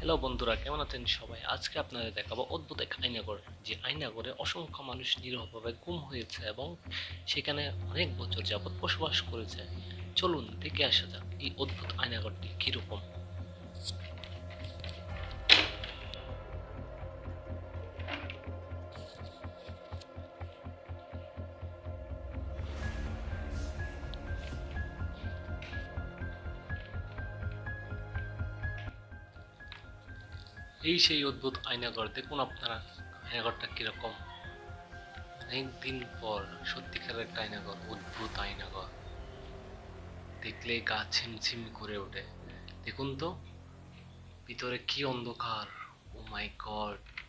Hello বন্ধুরা, কেমন আছেন সবাই? আজকে আপনাদের দেখাবো অদ্ভুত এক আইনাগর যে আয়নাগরে অসংখ্য মানুষ নিরহভাবে গুম হয়েছে এবং সেখানে অনেক বছর যাবৎ বসবাস করেছে। চলুন দেখে আসা যাক এই অদ্ভুত আইনাগরটি কীরকম। এই সেই অদ্ভুত আয়নাঘর দেখুন আপনারা আয়নাঘরটা কীরকম? অনেকদিন পর সত্যিকারের একটা আয়নাঘর, অদ্ভুত আয়নাঘর। দেখলে গা ছিমছিম করে ওঠে। দেখুন তো, ভিতরে কি অন্ধকার। ও মাই গড